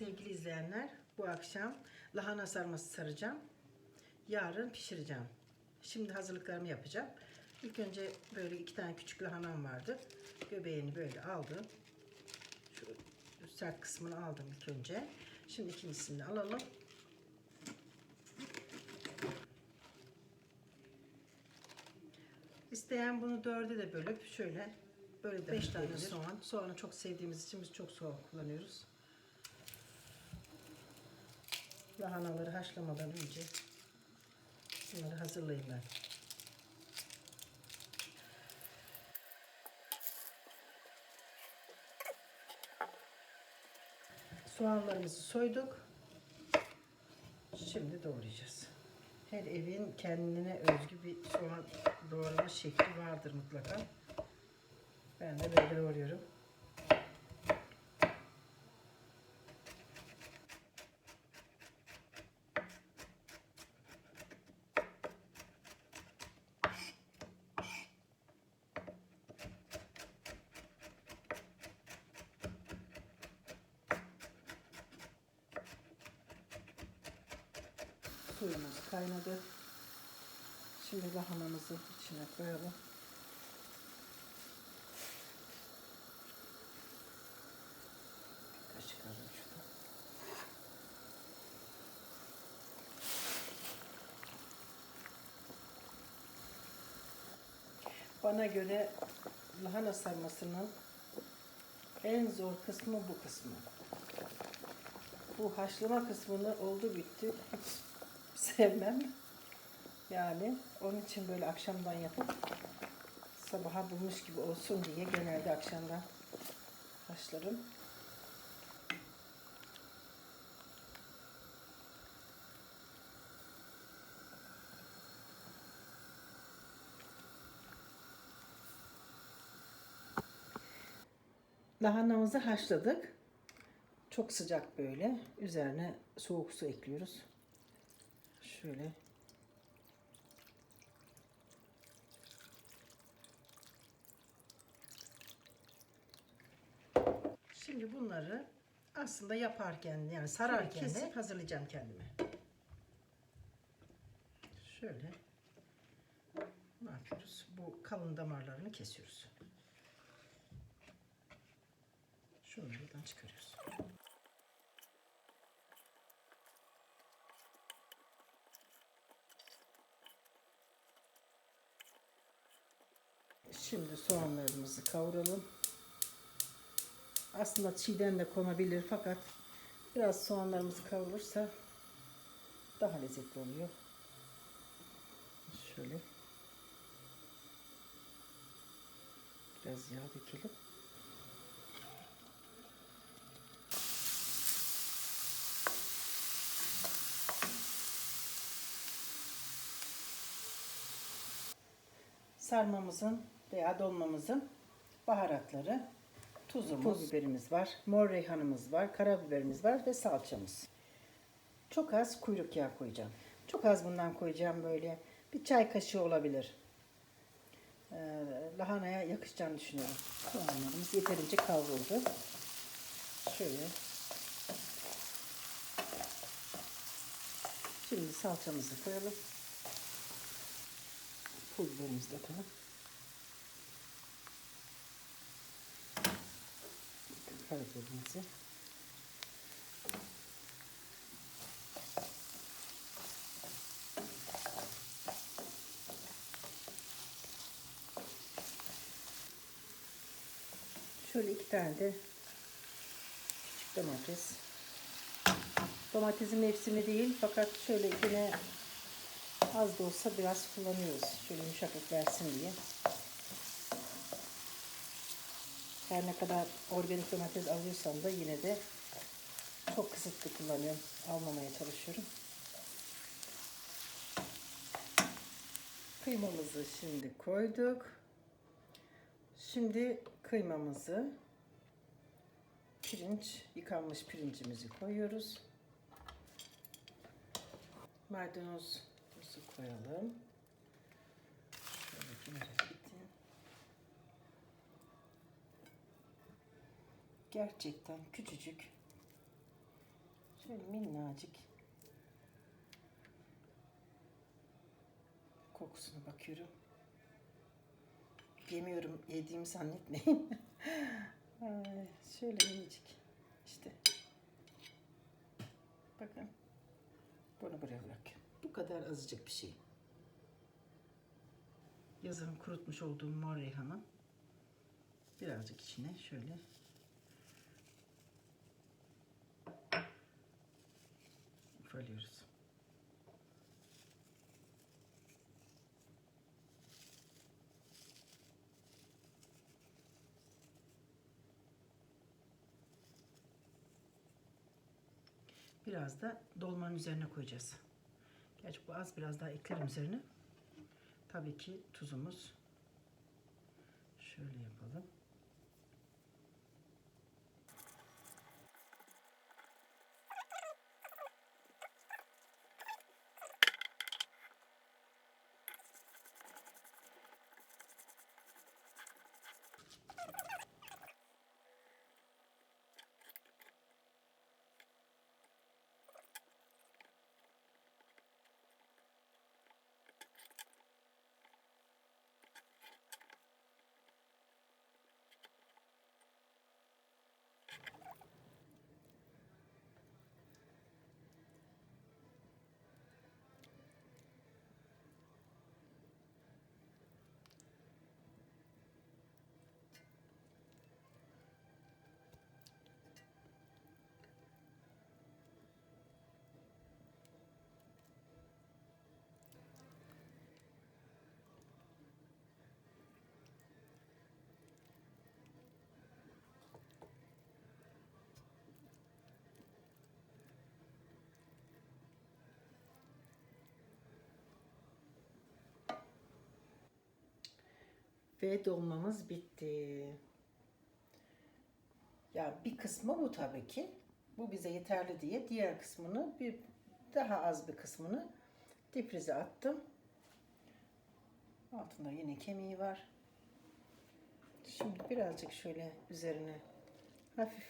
Sevgili izleyenler, bu akşam lahana sarması saracağım. Yarın pişireceğim. Şimdi hazırlıklarımı yapacağım. İlk önce böyle iki tane küçük lahanam vardı. Göbeğini böyle aldım. Şu sert kısmını aldım ilk önce. Şimdi ikincisini alalım. İsteyen bunu dörde de bölüp şöyle böyle de beş tane soğan. Soğanı çok sevdiğimiz için biz çok soğan kullanıyoruz. Lahanaları haşlamadan önce bunları hazırlayayım ben. Soğanlarımızı soyduk. Şimdi doğrayacağız. Her evin kendine özgü bir soğan doğrama şekli vardır mutlaka. Ben de böyle doğruyorum. Suyumuz kaynadı. Şimdi lahanamızı içine koyalım. Bana göre lahana sarmasının en zor kısmı bu kısmı. Bu haşlama kısmını oldu bitti sevmem. Yani onun için böyle akşamdan yapıp sabaha bulmuş gibi olsun diye genelde akşamdan haşlarım. Lahanamızı haşladık. Çok sıcak böyle. Üzerine soğuk su ekliyoruz. Şöyle. Şimdi bunları aslında yaparken yani sararken de hazırlayacağım kendime. Şöyle ne yapıyoruz? Bu kalın damarlarını kesiyoruz. Şunları buradan çıkarıyoruz. Şimdi soğanlarımızı kavuralım. Aslında çiğden de konabilir fakat biraz soğanlarımız kavrulursa daha lezzetli oluyor. Şöyle biraz yağ dökelim. sarmamızın veya dolmamızın baharatları, tuzumuz, pul biberimiz var, mor reyhanımız var, karabiberimiz var ve salçamız. Çok az kuyruk yağı koyacağım. Çok az bundan koyacağım böyle. Bir çay kaşığı olabilir. Ee, lahanaya yakışacağını düşünüyorum. Soğanlarımız yeterince kavruldu. Şöyle. Şimdi salçamızı koyalım. Pul biberimizi de atalım. Karabiberimizi. Şöyle iki tane de küçük domates. Domatesin mevsimi değil fakat şöyle yine az da olsa biraz kullanıyoruz. Şöyle yumuşaklık versin diye. Her ne kadar organik domates alıyorsam da yine de çok kısıtlı kullanıyorum. Almamaya çalışıyorum. Kıymamızı şimdi koyduk. Şimdi kıymamızı pirinç, yıkanmış pirincimizi koyuyoruz. Maydanoz koyalım. Şöyle kenara Gerçekten küçücük Şöyle minnacık. Kokusuna bakıyorum. Yemiyorum, yediğimi zannetmeyin. Şöyle minicik. İşte. Bakın. Bunu buraya bırakıyorum. Bu kadar azıcık bir şey. Yazın kurutmuş olduğum mor reyhanı birazcık içine şöyle ufalıyoruz. Biraz da dolmanın üzerine koyacağız. Gerçi bu az biraz daha eklerim üzerine. Tabii ki tuzumuz. Şöyle yapalım. Ve dolmamız bitti. Ya bir kısmı bu tabii ki. Bu bize yeterli diye diğer kısmını bir daha az bir kısmını difrize attım. Altında yine kemiği var. Şimdi birazcık şöyle üzerine hafif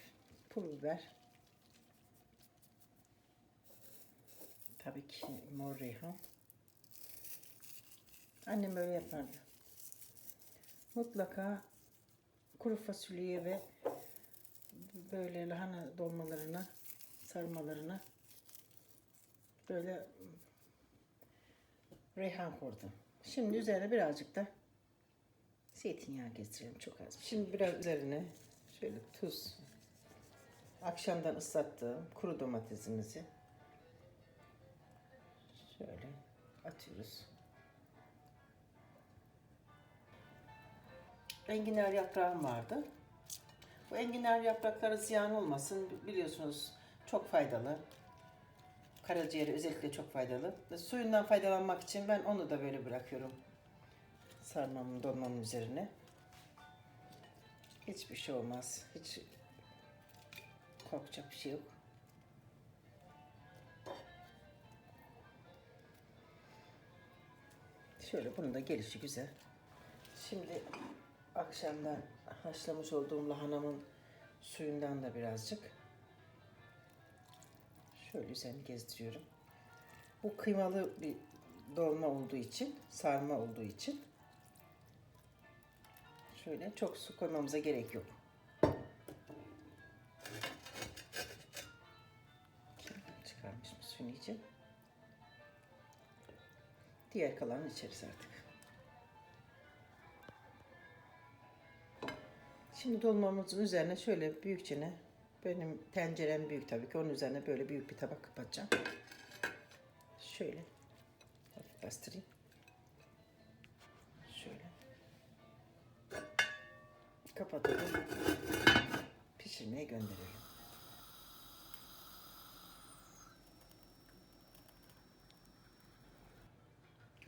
pul biber. Tabii ki mor reyhan. Annem böyle yapardı. Mutlaka kuru fasulyeye ve böyle lahana dolmalarına, sarmalarına böyle reyhan koydum. Şimdi üzerine birazcık da zeytinyağı gezdirelim çok az. Şimdi biraz üzerine şöyle tuz, akşamdan ıslattığım kuru domatesimizi şöyle atıyoruz. Enginar yaprağım vardı. Bu enginar yaprakları ziyan olmasın biliyorsunuz çok faydalı. Karaciğere özellikle çok faydalı. Suyundan faydalanmak için ben onu da böyle bırakıyorum. Sarmamın dolmamın üzerine. Hiçbir şey olmaz. Hiç korkacak bir şey yok. Şöyle bunun da gelişi güzel. Şimdi akşamdan haşlamış olduğum lahanamın suyundan da birazcık şöyle üzerini gezdiriyorum. Bu kıymalı bir dolma olduğu için, sarma olduğu için şöyle çok su koymamıza gerek yok. Çıkarmış mı suyunu iyice? Diğer kalanını içeriz artık. Şimdi dolmamızın üzerine şöyle büyükçene benim tencerem büyük tabii ki onun üzerine böyle büyük bir tabak kapatacağım. Şöyle hafif bastırayım. Şöyle. Kapatalım. Pişirmeye gönderelim.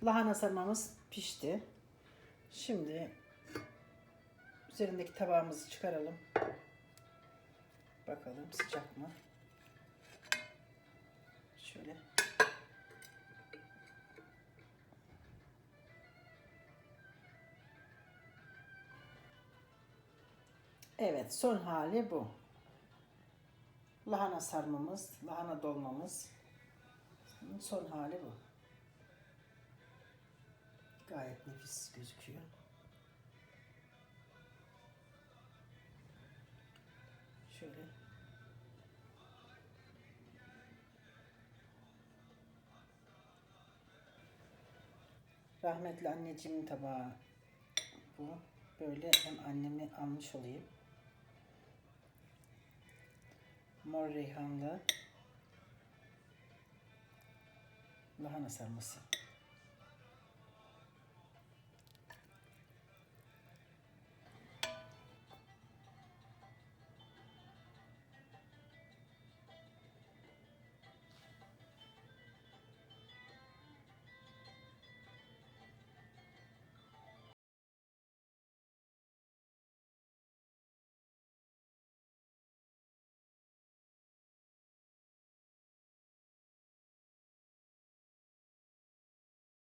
Lahana sarmamız pişti. Şimdi Üzerindeki tabağımızı çıkaralım. Bakalım sıcak mı? Şöyle. Evet, son hali bu. Lahana sarmamız, lahana dolmamız. Son hali bu. Gayet nefis gözüküyor. Şöyle Rahmetli anneciğimin tabağı bu. Böyle hem annemi almış olayım. Mor reyhanlı lahana sarması.